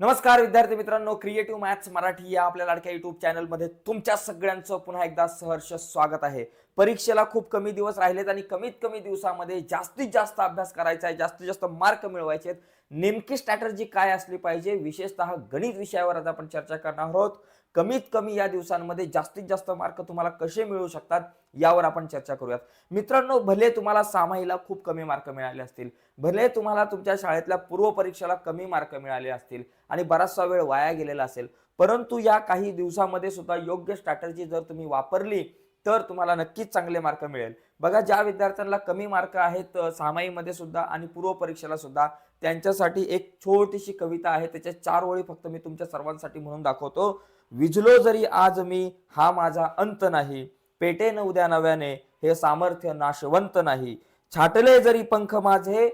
नमस्कार विद्यार्थी मित्रांनो. क्रिएटिव्ह मॅथ्स मराठी या आपल्या लाडक्या युट्यूब चॅनलमध्ये तुमच्या सगळ्यांचं पुन्हा एकदा सहर्ष स्वागत आहे. परीक्षेला खूप कमी दिवस राहिलेत आणि कमीत कमी दिवसामध्ये जास्तीत जास्त अभ्यास करायचा आहे जास्तीत जास्त मार्क मिळवायचे आहेत. नेमकी स्ट्रॅटर्जी काय असली पाहिजे? विशेषतः गणित विषयावर आज आपण चर्चा करणार आहोत. कमीत कमी या दिवसांमध्ये जास्तीत जास्त मार्क तुम्हाला कसे मिळू शकतात यावर आपण चर्चा करूयात. मित्रांनो भले तुम्हाला सामाईला खूप कमी मार्क मिळाले असतील भले तुम्हाला तुमच्या शाळेतल्या पूर्व परीक्षेला कमी मार्क मिळाले असतील आणि बराचसा वेळ वाया गेलेला असेल परंतु या काही दिवसामध्ये सुद्धा योग्य स्ट्रॅटर्जी जर तुम्ही वापरली तर तुम्हाला नक्कीच चांगले मार्क मिळेल. बघा ज्या विद्यार्थ्यांना कमी मार्क आहेत सामाईमध्ये सुद्धा आणि पूर्व परीक्षेला सुद्धा त्यांच्यासाठी एक छोटीशी कविता आहे त्याच्या चार ओळी फक्त मी तुमच्या सर्वांसाठी म्हणून दाखवतो. विझलो जरी आज मी हा माझा अंत नाही. पेटेन उद्या नव्याने हे सामर्थ्य नाशवंत नाही. छाटले जरी पंख माझे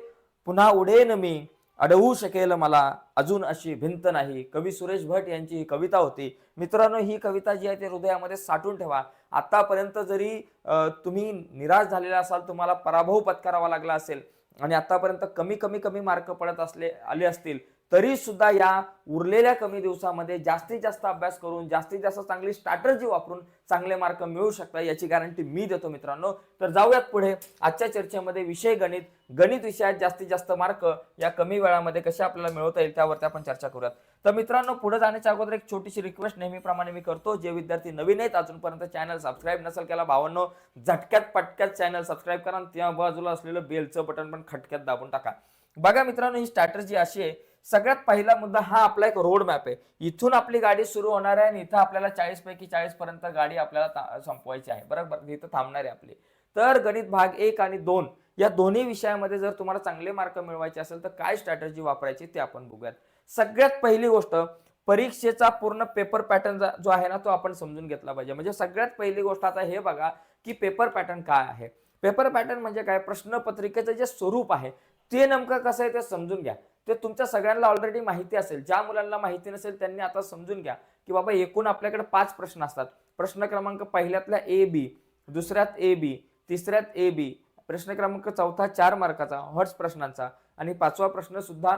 पुन्हा उडेन मी. अडवू शकेल मला अजून अशी भिंत नाही. कवी सुरेश भट यांची ही कविता होती. मित्रांनो ही कविता जी आहे ती हृदयामध्ये साठवून ठेवा. आतापर्यंत जरी तुम्ही निराश झालेला असाल तुम्हाला पराभव पत्करावा लागला असेल आणि आतापर्यंत कमी कमी कमी मार्क पडत असले आले असतील तरी सुद्धा या उरलेल्या कमी दिवसामध्ये जास्तीत जास्त अभ्यास करून जास्तीत जास्त चांगली स्ट्रॅटर्जी वापरून चांगले मार्क मिळू शकतात याची गॅरंटी मी देतो मित्रांनो. तर जाऊयात पुढे. आजच्या चर्चेमध्ये विषय गणित गणित विषयात जास्तीत जास्त मार्क या कमी वेळामध्ये कसे आपल्याला मिळवता येईल त्यावरती आपण चर्चा करूयात. तर मित्रांनो पुढे जाण्याच्या अगोदर एक छोटीशी रिक्वेस्ट नेहमीप्रमाणे मी करतो. जे विद्यार्थी नवीन आहेत अजूनपर्यंत चॅनल सबस्क्राईब नसेल केला भावांनो झटक्यात पटक्यात चॅनल सबस्क्राईब करा त्या बाजूला असलेलं बेलचं बटन पण खटक्यात दाबून टाका. बघा मित्रांनो ही स्ट्रॅटर्जी अशी आहे. सगळ्यात पहिला मुद्दा हा आपला एक रोड मॅप आहे. इथून आपली गाडी सुरू होणार आहे आणि इथं आपल्याला चाळीस पैकी चाळीस पर्यंत गाडी आपल्याला संपवायची आहे. बरोबर? इथं थांबणार आहे आपली. तर गणित भाग एक आणि दोन या दोन्ही विषयामध्ये जर तुम्हाला चांगले मार्क मिळवायचे असेल तर काय स्ट्रॅटर्जी वापरायची ते आपण बघूयात. सगळ्यात पहिली गोष्ट परीक्षेचा पूर्ण पेपर पॅटर्न जो आहे ना तो आपण समजून घेतला पाहिजे. म्हणजे सगळ्यात पहिली गोष्ट आता हे बघा की पेपर पॅटर्न काय आहे. पेपर पॅटर्न म्हणजे काय? प्रश्नपत्रिकेचं जे स्वरूप आहे ते नेमकं कसं आहे ते समजून घ्या. ते तुमच्या सगळ्यांना ऑलरेडी माहिती असेल. ज्या मुलांना माहिती नसेल त्यांनी आता समजून घ्या की बाबा एकूण आपल्याकडे पाच प्रश्न असतात. प्रश्न क्रमांक पहिल्यातला ए बी दुसऱ्यात ए बी तिसऱ्यात ए बी प्रश्न क्रमांक चौथा चार मार्काचा हॉट्स प्रश्नांचा आणि पाचवा प्रश्न सुद्धा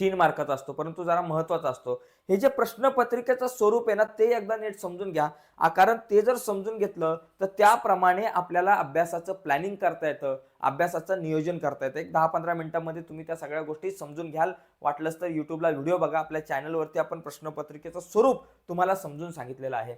तीन मार्काचा असतो. परंतु जरा महत्त्वाचा असतो. हे जे प्रश्नपत्रिकेचं स्वरूप आहे ना ते एकदा नीट समजून घ्या. कारण ते जर समजून घेतलं तर त्याप्रमाणे आपल्याला अभ्यासाचं प्लॅनिंग करता येतं अभ्यासाचं नियोजन करता येतं. एक दहा पंधरा मिनिटांमध्ये तुम्ही त्या सगळ्या गोष्टी समजून घ्याल. वाटलंच तर युट्यूबला व्हिडिओ बघा. आपल्या चॅनलवरती आपण प्रश्नपत्रिकेचं स्वरूप तुम्हाला समजून सांगितलेलं आहे.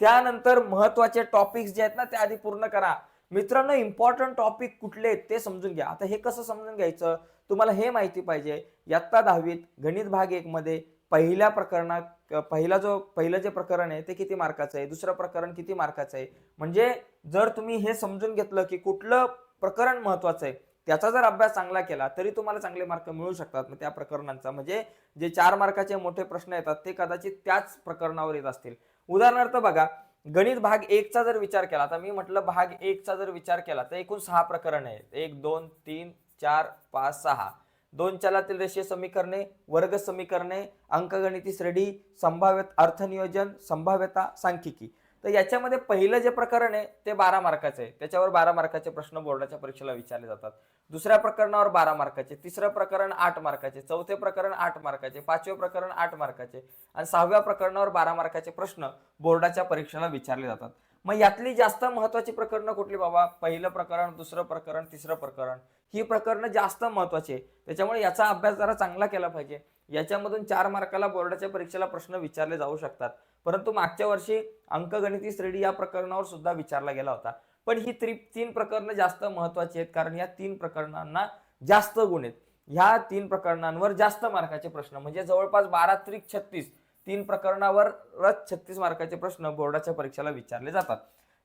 त्यानंतर महत्त्वाचे टॉपिक्स जे आहेत ना ते आधी पूर्ण करा. मित्रांनो इम्पॉर्टंट टॉपिक कुठले ते समजून घ्या. आता हे कसं समजून घ्यायचं? तुम्हाला हे माहिती पाहिजे. इयत्ता दहावीत गणित भाग एक मध्ये पहिल्या प्रकरणात पहिला जो पहिलं जे प्रकरण आहे ते किती मार्काचं आहे? दुसरं प्रकरण किती मार्काचं आहे? म्हणजे जर तुम्ही हे समजून घेतलं की कुठलं प्रकरण महत्वाचं आहे त्याचा जर अभ्यास चांगला केला तरी तुम्हाला चांगले मार्क मिळू शकतात मग त्या प्रकरणांचा. म्हणजे जे चार मार्काचे मोठे प्रश्न येतात ते कदाचित त्याच प्रकरणावर येत असतील. उदाहरणार्थ बघा गणित भाग एकचा जर विचार केला तर मी म्हटलं भाग एकचा जर विचार केला तर एकूण सहा प्रकरण आहेत. एक दोन तीन चार पाच सहा. दोन चलातील रेषीय समीकरणे वर्ग समीकरणे अंकगणिती श्रेणी संभाव्य अर्थनियोजन संभाव्यता सांख्यिकी. तर याच्यामध्ये पहिलं जे प्रकरण आहे ते बारा मार्काचं आहे. त्याच्यावर बारा मार्काचे प्रश्न बोर्डाच्या परीक्षेला विचारले जातात. दुसऱ्या प्रकरणावर बारा मार्काचे तिसरं प्रकरण आठ मार्काचे चौथे प्रकरण आठ मार्काचे पाचवे प्रकरण आठ मार्काचे आणि सहाव्या प्रकरणावर बारा मार्काचे प्रश्न बोर्डाच्या परीक्षेला विचारले जातात. मग यातली जास्त महत्वाची प्रकरणं कुठली बाबा? पहिलं प्रकरण दुसरं प्रकरण तिसरं प्रकरण. ही प्रकरणं जास्त महत्त्वाची आहे. त्याच्यामुळे याचा अभ्यास जरा चांगला केला पाहिजे. याच्यामधून चार मार्काला बोर्डाच्या परीक्षेला प्रश्न विचारले जाऊ शकतात. परंतु मागच्या वर्षी अंकगणिती श्रेणी या प्रकरणावर सुद्धा विचारला गेला होता. पण ही त्रि तीन प्रकरणं जास्त महत्वाची आहेत कारण या तीन प्रकरणांना जास्त गुण आहेत. ह्या तीन प्रकरणांवर जास्त मार्काचे प्रश्न म्हणजे जवळपास बारा त्रिक छत्तीस तीन प्रकरणावरच छत्तीस मार्काचे प्रश्न बोर्डाच्या परीक्षेला विचारले जातात.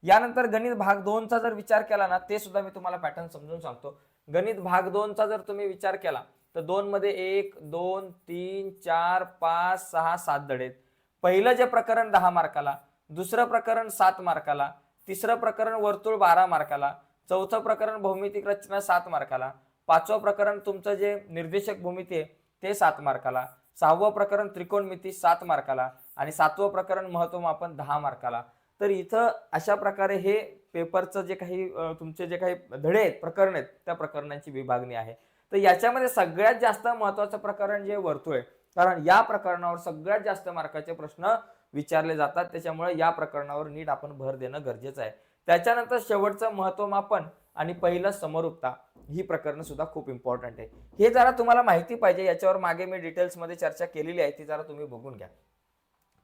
यानंतर गणित भाग दोनचा जर विचार केला ना ते सुद्धा मी तुम्हाला पॅटर्न समजून सांगतो. गणित भाग दोनचा जर तुम्ही विचार केला तर दोनमध्ये एक दोन तीन चार पाच सहा सात धडे आहेत. पहिलं जे प्रकरण दहा मार्काला दुसरं प्रकरण सात मार्काला तिसरं प्रकरण वर्तुळ बारा मार्काला चौथं प्रकरण भौमितिक रचना सात मार्काला पाचवं प्रकरण तुमचं जे निर्देशक भूमिती आहे ते सात मार्काला सहावं प्रकरण त्रिकोणमिती सात मार्काला आणि सातवं प्रकरण महत्वमापन दहा मार्काला तर इथं अशा प्रकारे हे पेपरचं जे काही तुमचे जे काही धडे आहेत प्रकरण आहेत त्या प्रकरणांची विभागणी आहे. तर याच्यामध्ये सगळ्यात जास्त महत्वाचं प्रकरण जे वर्तुळ आहे कारण या प्रकरणावर सगळ्यात जास्त मार्काचे प्रश्न विचारले जातात. त्याच्यामुळे या प्रकरणावर नीट आपण भर देणं गरजेचं आहे. त्याच्यानंतर शेवटचं महत्वमापन आणि पहिलं समरूपता ही प्रकरण सुद्धा खूप इम्पॉर्टंट आहे. हे जरा तुम्हाला माहिती पाहिजे याच्यावर मागे मी डिटेल्समध्ये चर्चा केलेली आहे ती जरा तुम्ही बघून घ्या.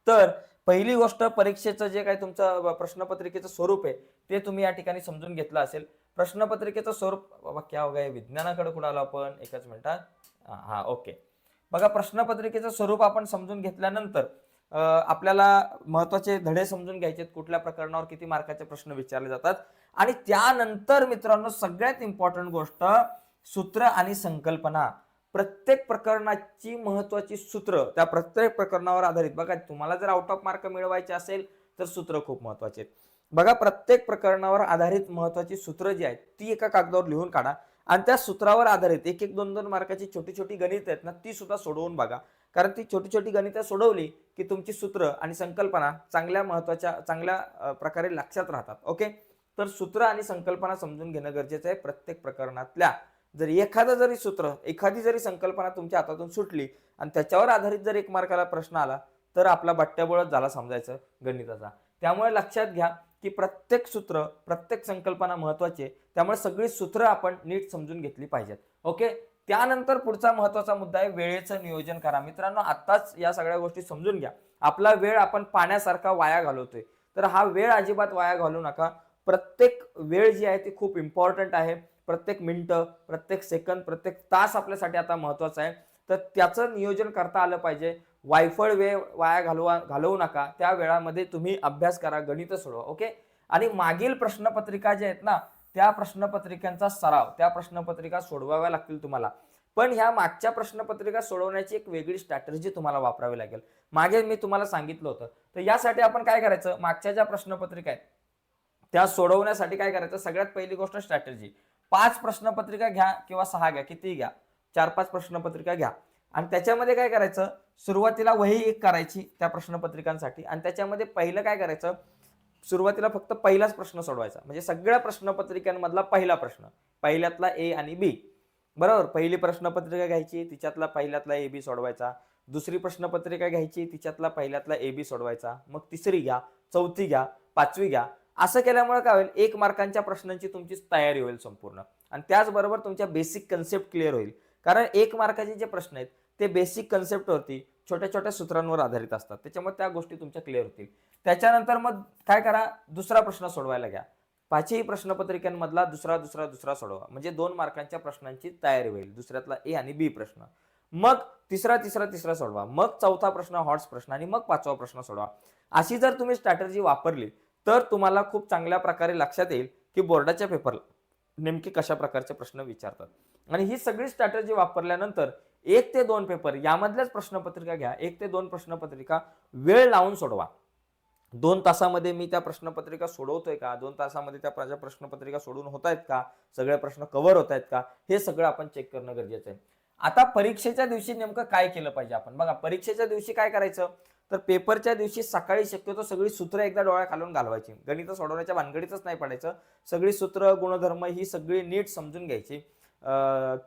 तर पहिली गोष्ट परीक्षेचं जे काही तुमचं प्रश्नपत्रिकेचं स्वरूप आहे ते तुम्ही या ठिकाणी समजून घेतलं असेल. प्रश्नपत्रिकेचं स्वरूप बाबा क्या हो विज्ञानाकडे कुठं आलो आपण? एकच मिनिटात हा, ओके. बघा प्रश्नपत्रिकेचं स्वरूप आपण समजून घेतल्यानंतर आपल्याला महत्त्वाचे धडे समजून घ्यायचे आहेत, कुठल्या प्रकरणावर किती मार्काचे प्रश्न विचारले जातात. आणि त्यानंतर मित्रांनो सगळ्यात इम्पॉर्टंट गोष्ट सूत्र आणि संकल्पना. प्रत्येक प्रकरणाची महत्वाची सूत्र त्या प्रत्येक प्रकरणावर आधारित. बघा तुम्हाला जर आउट ऑफ मार्क मिळवायचे असेल तर सूत्र खूप महत्त्वाचे आहेत. बघा प्रत्येक प्रकरणावर आधारित महत्वाची सूत्र जी आहेत ती एका कागदावर लिहून काढा आणि त्या सूत्रावर आधारित एक एक दोन दोन मार्काची छोटी छोटी गणित आहेत ना ती सुद्धा सोडवून बघा. कारण ती छोटी छोटी गणितं सोडवली की तुमची सूत्र आणि संकल्पना चांगल्या महत्त्वाच्या चांगल्या प्रकारे लक्षात राहतात. ओके? तर सूत्र आणि संकल्पना समजून घेणं गरजेचं आहे प्रत्येक प्रकरणातल्या. जर एखादं जरी सूत्र एखादी जरी संकल्पना तुमच्या हातातून सुटली आणि त्याच्यावर आधारित जर एक मार्काला प्रश्न आला तर आपला बट्ट्याबोळच झाला समजायचं गणिताचा. त्यामुळे लक्षात घ्या की प्रत्येक सूत्र प्रत्येक संकल्पना महत्त्वाची आहे. त्यामुळे सगळी सूत्र आपण नीट समजून घेतली पाहिजेत. ओके? त्यानंतर पुढचा महत्त्वाचा मुद्दा आहे वेळेचं नियोजन करा. मित्रांनो आत्ताच या सगळ्या गोष्टी समजून घ्या. आपला वेळ आपण पाण्यासारखा वाया घालवतोय. तर हा वेळ अजिबात वाया घालू नका. प्रत्येक वेळ जी आहे ती खूप इम्पॉर्टंट आहे. प्रत्येक मिनटं प्रत्येक सेकंद प्रत्येक तास आपल्यासाठी आता महत्त्वाचा आहे. तर त्याचं नियोजन करता आलं पाहिजे. वायफळ वेळ वाया घालवा घालवू नका. त्या वेळामध्ये तुम्ही अभ्यास करा गणित सोडवा ओके? आणि मागील प्रश्नपत्रिका ज्या आहेत ना त्या प्रश्नपत्रिकांचा सराव त्या प्रश्नपत्रिका सोडवाव्या लागतील तुम्हाला. पण ह्या मागच्या प्रश्नपत्रिका सोडवण्याची एक वेगळी स्ट्रॅटर्जी तुम्हाला वापरावी लागेल. मागे मी तुम्हाला सांगितलं होतं. तर यासाठी आपण काय करायचं? मागच्या ज्या प्रश्नपत्रिका आहेत त्या सोडवण्यासाठी काय करायचं? सगळ्यात पहिली गोष्ट स्ट्रॅटर्जी पाच प्रश्नपत्रिका घ्या किंवा सहा घ्या किती घ्या. चार पाच प्रश्नपत्रिका घ्या. आणि त्याच्यामध्ये काय करायचं? सुरुवातीला वही एक करायची त्या प्रश्नपत्रिकांसाठी. आणि त्याच्यामध्ये पहिलं काय करायचं? सुरुवातीला फक्त पहिलाच प्रश्न सोडवायचा. म्हणजे सगळ्या प्रश्नपत्रिकांमधला पहिला प्रश्न. पहिल्यातला ए आणि बी बरोबर? पहिली प्रश्नपत्रिका घ्यायची तिच्यातला पहिल्यातला ए बी सोडवायचा. दुसरी प्रश्नपत्रिका घ्यायची तिच्यातला पहिल्यातला ए बी सोडवायचा. मग तिसरी घ्या चौथी घ्या पाचवी घ्या. असं केल्यामुळे काय होईल? एक मार्कांच्या प्रश्नांची तुमची तयारी होईल संपूर्ण. आणि त्याचबरोबर तुमच्या बेसिक कन्सेप्ट क्लिअर होईल. कारण एक मार्काचे जे प्रश्न आहेत ते बेसिक कन्सेप्टवरती छोट्या छोट्या सूत्रांवर आधारित असतात. त्याच्यामुळे त्या गोष्टी तुमच्या क्लिअर होतील. त्याच्यानंतर मग काय करा? दुसरा प्रश्न सोडवायला घ्या. पाचही प्रश्नपत्रिकांमधला दुसरा दुसरा दुसरा सोडवा. म्हणजे दोन मार्कांच्या प्रश्नांची तयारी होईल. दुसऱ्यातला ए आणि बी प्रश्न. मग तिसरा तिसरा तिसरा सोडवा. मग चौथा प्रश्न हॉट्स प्रश्न आणि मग पाचवा प्रश्न सोडवा. अशी जर तुम्ही स्ट्रॅटर्जी वापरली तर तुम्हाला खूप चांगल्या प्रकारे लक्षात येईल की बोर्डाच्या पेपरला नेमके कशा प्रकारचे प्रश्न विचारतात. आणि ही सगळी स्ट्रॅटर्जी वापरल्यानंतर एक ते दोन पेपर यामधल्याच प्रश्नपत्रिका घ्या एक ते दोन प्रश्नपत्रिका वेळ लावून सोडवा. दोन तासामध्ये मी त्या प्रश्नपत्रिका सोडवतोय का? दोन तासामध्ये त्या माझ्या प्रश्नपत्रिका सोडून होत आहेत का? सगळे प्रश्न कव्हर होत आहेत का? हे सगळं आपण चेक करणं गरजेचं आहे. आता परीक्षेच्या दिवशी नेमकं काय केलं पाहिजे आपण? बघा परीक्षेच्या दिवशी काय करायचं? तर पेपरच्या दिवशी सकाळी शक्यतो सगळी सूत्र एकदा डोळ्या खालून घालवायची. गणित सोडवण्याच्या भानगडीतच नाही पडायचं. सगळी सूत्र गुणधर्म ही सगळी नीट समजून घ्यायची.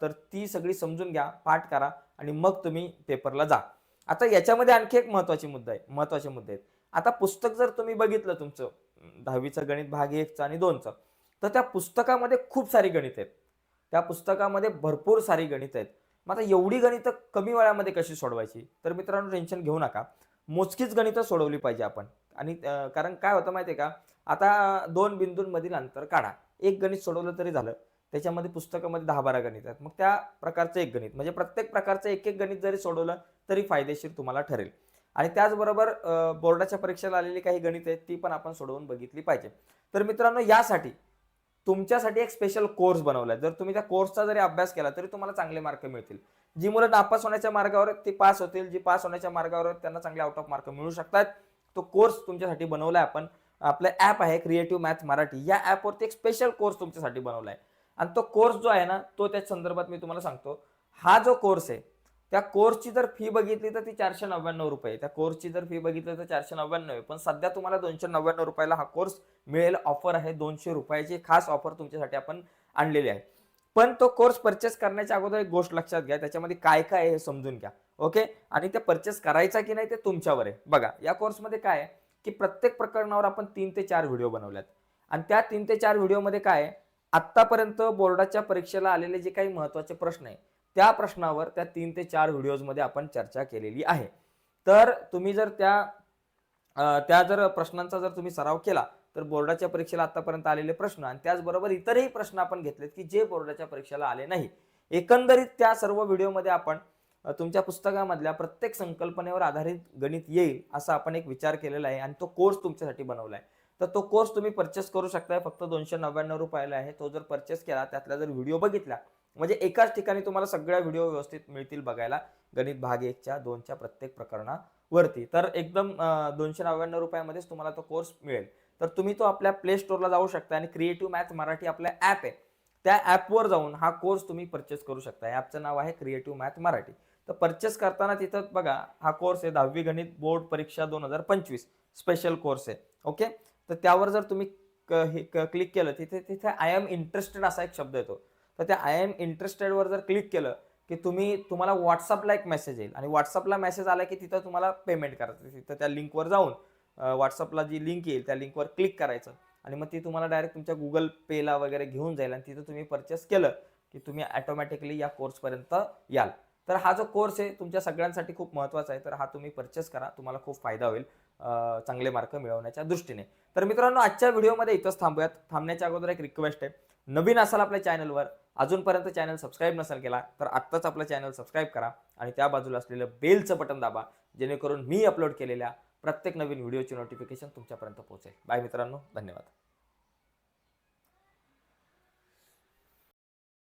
तर ती सगळी समजून घ्या पाठ करा आणि मग तुम्ही पेपरला जा. आता याच्यामध्ये आणखी एक महत्वाची मुद्दा आहे महत्त्वाचे मुद्दे आहेत. आता पुस्तक जर तुम्ही बघितलं तुमचं दहावीचं गणित भाग एकचं आणि दोनचं तर त्या पुस्तकामध्ये खूप सारी गणित आहेत. त्या पुस्तकामध्ये भरपूर सारी गणित आहेत. मग आता एवढी गणितं कमी वेळामध्ये कशी सोडवायची? तर मित्रांनो टेन्शन घेऊ नका. मोजकीच गणितं सोडवली पाहिजे आपण. आणि कारण काय होतं माहिती आहे का? आता दोन बिंदूंमधील अंतर काढा. एक गणित सोडवलं तरी झालं. त्याच्यामध्ये पुस्तकामध्ये दहा बारा गणित आहेत. मग त्या प्रकारचं एक गणित. म्हणजे प्रत्येक प्रकारचं एक एक गणित जरी सोडवलं तरी फायदेशीर तुम्हाला ठरेल. आणि त्याचबरोबर बोर्डाच्या परीक्षेला आलेली काही गणित आहेत ती पण आपण सोडवून बघितली पाहिजे. तर मित्रांनो यासाठी तुमच्यासाठी एक स्पेशल कोर्स बनवलाय. जर तुम्ही त्या कोर्सचा जरी अभ्यास केला तरी तुम्हाला चांगले मार्क मिळतील. जी मुलं नापास होण्याच्या मार्गावर आहेत ती पास होतील. जी पास होण्याच्या मार्गावर आहेत त्यांना चांगले आउट ऑफ मार्क मिळू शकतात. तो कोर्स तुमच्यासाठी बनवलाय आपण. आपलं ॲप आहे क्रिएटिव्ह मॅथ मराठी. या ॲपवरती एक स्पेशल कोर्स तुमच्यासाठी बनवलाय. आणि तो कोर्स जो आहे ना तो त्या संदर्भात मी तुम्हाला सांगतो. हा जो कोर्स आहे त्या कोर्सची जर फी बघितली तर ती चारशे नव्याण्णव रुपये त्या कोर्सची जर फी बघितली तर चारशे नव्याण्णव आहे. पण सध्या तुम्हाला दोनशे नव्याण्णव रुपयाला हा कोर्स मिळेल. ऑफर आहे दोनशे रुपयाची खास ऑफर तुमच्यासाठी आपण आणलेली आहे. पण तो कोर्स परचेस करण्याच्या अगोदर एक गोष्ट लक्षात घ्या त्याच्यामध्ये काय काय आहे हे समजून घ्या. ओके आणि ते परचेस करायचा की नाही ते तुमच्यावर आहे. बघा या कोर्समध्ये काय आहे की प्रत्येक प्रकरणावर आपण तीन ते चार व्हिडिओ बनवल्यात. आणि त्या तीन ते चार व्हिडिओमध्ये काय आहे? आत्तापर्यंत बोर्डाच्या परीक्षेला आलेले जे काही महत्त्वाचे प्रश्न आहे त्या प्रश्नावर त्या तीन ते चार व्हिडिओजमध्ये आपण चर्चा केलेली आहे. तर तुम्ही जर त्या त्या जर प्रश्नांचा जर तुम्ही सराव केला तर बोर्डाच्या परीक्षेला आतापर्यंत आलेले प्रश्न आणि त्याचबरोबर इतरही प्रश्न आपण घेतलेत की जे बोर्डाच्या परीक्षेला आले नाही. एकंदरीत त्या सर्व व्हिडिओमध्ये आपण तुमच्या पुस्तकामधल्या प्रत्येक संकल्पनेवर आधारित गणित येईल असा आपण एक विचार केलेला आहे आणि तो कोर्स तुमच्यासाठी बनवला आहे. तर तो कोर्स तुम्ही परचेस करू शकताय फक्त दोनशे नव्याण्णव रुपयाला आहे. तो जर परचेस केला त्यातला जर व्हिडिओ बघितला म्हणजे एकाच ठिकाणी तुम्हाला सगळ्या व्हिडिओ व्यवस्थित मिळतील बघायला. गणित भाग एकच्या दोनच्या प्रत्येक वरती. तर एकदम दोनशे नव्याण्णव रुपयामध्येच तुम्हाला तो कोर्स मिळेल. तर तुम्ही तो आपल्या प्ले स्टोअरला जाऊ शकता आणि क्रिएटिव्ह मॅथ मराठी आपलं ॲप आहे. त्या ॲपवर जाऊन हा कोर्स तुम्ही परचेस करू शकता. ॲपचं नाव आहे क्रिएटिव्ह मॅथ मराठी. तर परचेस करताना तिथं बघा हा कोर्स आहे दहावी गणित बोर्ड परीक्षा दोन हजार पंचवीस. स्पेशल कोर्स आहे. ओके तर त्यावर जर तुम्ही क्लिक केलं तिथे तिथे आय एम इंटरेस्टेड असा एक शब्द येतो. तर त्या आय एम इंटरेस्टेडवर जर क्लिक केलं की तुम्ही तुम्हाला व्हॉट्सअपला एक मेसेज येईल. आणि व्हॉट्सअपला मेसेज आला की तिथं तुम्हाला पेमेंट करायचं. तिथं त्या लिंकवर जाऊन व्हॉट्सअपला जी लिंक येईल त्या लिंकवर क्लिक करायचं. आणि मग ती तुम्हाला डायरेक्ट तुमच्या गुगल पेला वगैरे घेऊन जाईल आणि तिथं तुम्ही परचेस केलं की तुम्ही ॲटोमॅटिकली या कोर्सपर्यंत याल. तर हा जो कोर्स आहे तुमच्या सगळ्यांसाठी खूप महत्त्वाचा आहे. तर हा तुम्ही परचेस करा. तुम्हाला खूप फायदा होईल चांगले मार्क मिळवण्याच्या दृष्टीने. तर मित्रांनो आजच्या व्हिडिओमध्ये इथंच थांबूयात. थांबण्याच्या अगोदर एक रिक्वेस्ट आहे. नवीन असाल आपल्या चॅनलवर अजूनपर्यंत चॅनल सबस्क्राईब नसेल केला तर आत्ताच आपलं चॅनल सबस्क्राईब करा आणि त्या बाजूला असलेलं बेलचं बटन दाबा जेणेकरून मी अपलोड केलेल्या प्रत्येक नवीन व्हिडिओची नोटिफिकेशन तुमच्यापर्यंत पोहोचेल. बाय मित्रांनो धन्यवाद.